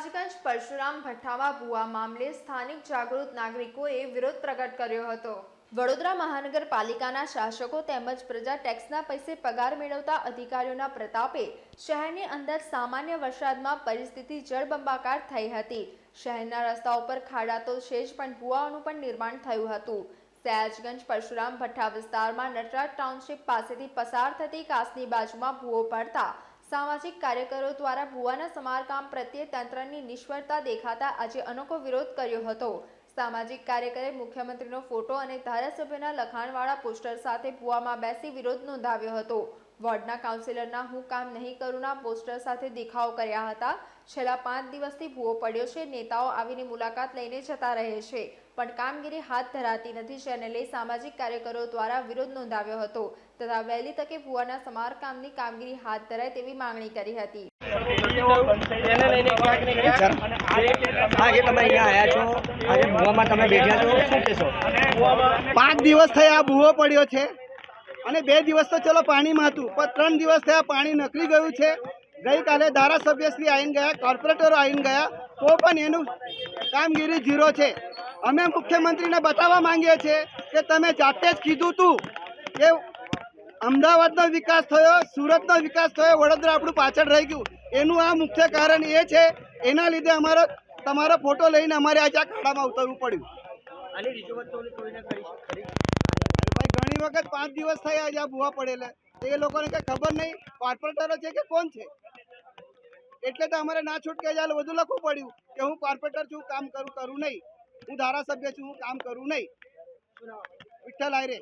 સયાજગંજ પરશુરામ ભઠ્ઠાવા ભૂવા મામલે સ્થાનિક જાગૃત નાગરિકોએ વિરોધ પ્રગટ કર્યો હતો. વડોદરા મહાનગરપાલિકાના શાસકો તેમજ પ્રજા ટેક્સના પૈસે પગાર મેળવતા અધિકારીઓના પ્રતાપે શહેરની અંદર સામાન્ય વરસાદમાં પરિસ્થિતિ જળબંબાકાર થઈ હતી. શહેરના રસ્તાઓ પર ખાડા તો છે જ પણ ભૂવાઓનું પણ નિર્માણ થયું હતું. સયાજગંજ પરશુરામ ભઠ્ઠા વિસ્તારમાં નટરાજ ટાઉનશીપ પાસેથી પસાર થતી કાસની બાજુમાં ભૂવો પડતા સામાજિક કાર્યકરો દ્વારા ભુવાના સમારકામ પ્રત્યે તંત્રની નિષ્ફળતા દેખાતા આજે અનોખો વિરોધ કર્યો હતો. સામાજિક કાર્યકરે મુખ્યમંત્રીનો ફોટો અને ધારાસભ્યના લખાણવાળા પોસ્ટર સાથે ભુવામાં બેસી વિરોધ નોંધાવ્યો હતો. વોર્ડના કાઉન્સિલરના હું કામ નહીં કરુંના પોસ્ટર સાથે દેખાવો કર્યા હતા. છેલ્લા પાંચ દિવસથી ભૂવો પડ્યો છે. નેતાઓ આવીને મુલાકાત લઈને જતા રહે છે. પણ કામગીરી હાથ ધરાતી નથી. જેને લઈ સામાજિક કાર્યકરો દ્વારા વિરોધ નોંધાવ્યો હતો તથા વહેલી તકે ભૂવાના સમારકામની કામગીરી હાથ ધરાય તેવી માંગણી કરી હતી. એને લઈને ક્યાંક ને ક્યાંક આજે તમે અહીંયા આવ્યા છો. આજે ભૂવામાં તમે બેઠા છો. શું કહેશો? પાંચ દિવસ થયા આ ભૂવો પડ્યો છે. અને બે દિવસ તો ચલો પાણીમાં હતું. પણ ત્રણ દિવસ થયા પાણી નકળી ગયું છે. ગઈકાલે ધારાસભ્યશ્રી આવીને ગયા, કોર્પોરેટરો આવીને ગયા, તો પણ એનું કામગીરી ઝીરો છે. અમે મુખ્યમંત્રીને બતાવવા માંગીએ છીએ કે તમે જાતે જ કીધું તું કે અમદાવાદનો વિકાસ થયો, સુરતનો વિકાસ થયો, વડોદરા આપણું પાછળ રહી ગયું. એનું આ મુખ્ય કારણ એ છે, એના લીધે અમારો, તમારો ફોટો લઈને અમારે આજે આ ખાડામાં ઉતરવું પડ્યું. આની રીતોબત તો કોઈને કરી કરી અરે ભાઈ ઘણી વખત પાંચ દિવસ થયા જ્યાં ભૂવા પડેલા. તો એ લોકોને કઈ ખબર નહીં. કોર્પોરેટરો છે કે કોણ છે? એટલે તો અમારે ના છૂટકે જાય બધું લખવું પડ્યું કે હું કોર્પોરેટર છું કામ કરું કરું નહીં. હું ધારાસભ્ય છું હું કામ કરું નહીં. વિઠ્ઠલ આયરે.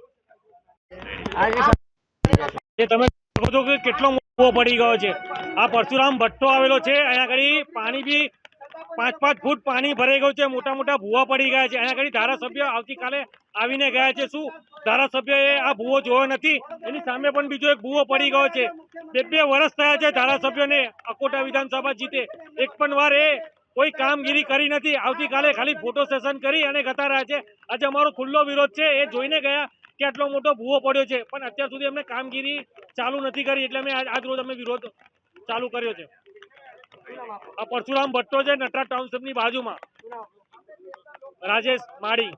તમે કહો છો કે કેટલો મોટો પડી ગયો છે. આ પરશુરામ ભટ્ટો આવેલો છે. અહીંયા આગળ પાણી બી પાંચ પાંચ ફૂટ પાણી ભરાઈ ગયું છે. મોટા મોટા ભૂવા પડી ગયા છે. એના કરી ધારાસભ્ય આવતીકાલે આવીને ગયા છે. શું? ધારાસભ્યએ આ ભૂવો જોયો નથી. એની સામે પણ બીજો એક ભૂવો પડી ગયો છે. બે બે વર્ષ થયા છે ધારાસભ્યોને અકોટા વિધાનસભા જીતે. એક પણ વાર એ કોઈ કામગીરી કરી નથી. આવતીકાલે ખાલી ફોટો સેશન કરી અને જતા રહ્યા છે. આજે અમારો ખુલ્લો વિરોધ છે. એ જોઈને ગયા કે આટલો મોટો ભૂવો પડ્યો છે. પણ અત્યાર સુધી અમને કામગીરી ચાલુ નથી કરી. એટલે અમે આજ રોજ અમે વિરોધ ચાલુ કર્યો છે. આ પરશુરામ ભટ્ટો છે નટરાજ ટાઉનશીપની બાજુમાં. રાજેશ માળી.